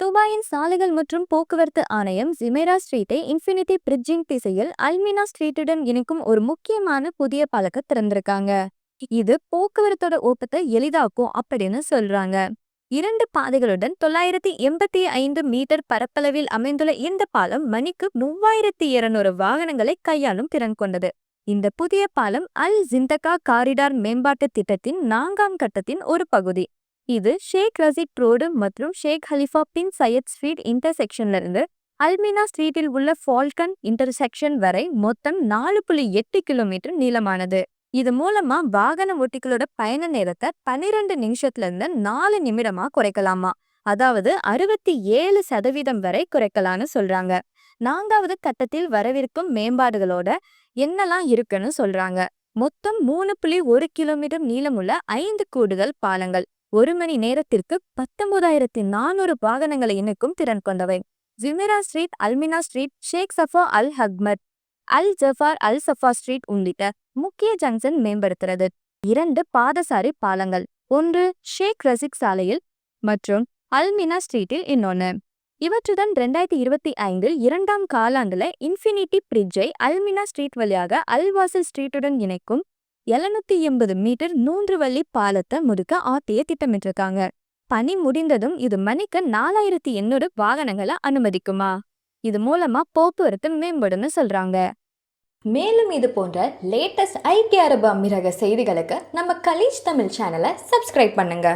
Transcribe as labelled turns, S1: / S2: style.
S1: துபாயின் சாலைகள் மற்றும் போக்குவரத்து ஆணையம் ஜிமேரா ஸ்ட்ரீட்டை இன்ஃபினிட்டி பிரிட்ஜிங் திசையில் அல்மினா ஸ்ட்ரீட்டுடன் இணைக்கும் ஒரு முக்கியமான புதிய பாலத்தை திறந்திருக்காங்க. இது போக்குவரத்தோட ஓட்டத்தை எளிதாக்கும் அப்படின்னு சொல்றாங்க. இரண்டு பாதைகளுடன் தொள்ளாயிரத்தி எண்பத்தி ஐந்து மீட்டர் பரப்பளவில் அமைந்துள்ள இந்த பாலம் மணிக்கு மூவாயிரத்தி இருநூறு வாகனங்களை கையாளும் திறன் கொண்டது. இந்த புதிய பாலம் அல் ஜிந்தகா காரிடார் மேம்பாட்டு திட்டத்தின் நான்காம் கட்டத்தின் ஒரு பகுதி. இது ஷேக் ரசிக் ரோடு மற்றும் ஷேக் ஹலிஃபா பின் சையத் ஸ்ட்ரீட் இன்டர்செக்ஷன்ல இருந்து அல்மினா ஸ்ட்ரீட்டில் உள்ள ஃபால்கன் இன்டர்செக்ஷன் வரை மொத்தம் நாலு புள்ளி எட்டு கிலோமீட்டர் நீளமானது. இது மூலமா வாகன ஓட்டிகளோட பயண நேரத்தை பன்னிரண்டு நிமிஷத்துல இருந்து நாலு நிமிடமா குறைக்கலாமா? அதாவது அறுபத்தி ஏழு சதவீதம் வரை குறைக்கலாம்னு சொல்றாங்க. நான்காவது கட்டத்தில் வரவிருக்கும் மேம்பாடுகளோட என்னெல்லாம் இருக்குன்னு சொல்றாங்க. மொத்தம் மூணு புள்ளி ஒரு கிலோமீட்டர் நீளமுள்ள ஐந்து கூடுதல் பாலங்கள். ஒரு மணி நேரத்திற்கு பத்தொன்பதாயிரத்தி நானூறு வாகனங்களை இணைக்கும் திறன் கொண்டவை. Jumeirah street Al Mina street Sheikh Safa Al Hakmat Al Jafar Al Safa street உள்ளிட்ட முக்கிய ஜங்ஷன் மேம்படுத்துகிறது இரண்டு பாதசாரி பாலங்கள் ஒன்று ஷேக் ரசிக் சாலையில் மற்றும் அல்மினா ஸ்ட்ரீட்டில் இன்னொன்னு. இவற்றுடன் ரெண்டாயிரத்தி இருபத்தி ஐந்தில் இரண்டாம் காலாண்டுல இன்ஃபினிட்டி பிரிட்ஜை அல்மினா ஸ்ட்ரீட் வழியாக அல்வாசல் ஸ்ட்ரீட்டுடன் இணைக்கும் எழுநூத்தி எண்பது மீட்டர் நூன்று வள்ளி பாலத்தை முடுக்க ஆர்டிஏ திட்டமிட்டிருக்காங்க. பணி முடிந்ததும் இது மணிக்கு நாலாயிரத்தி எண்ணூறு வாகனங்களை அனுமதிக்குமா? இது மூலமா போக்குவரத்து மேம்படும்னு சொல்றாங்க.
S2: மேலும் இது போன்ற லேட்டஸ்ட் ஐக்கிய அரபு அமீரக செய்திகளுக்கு நம்ம கலீஜ் தமிழ் சேனலை சப்ஸ்கிரைப் பண்ணுங்க.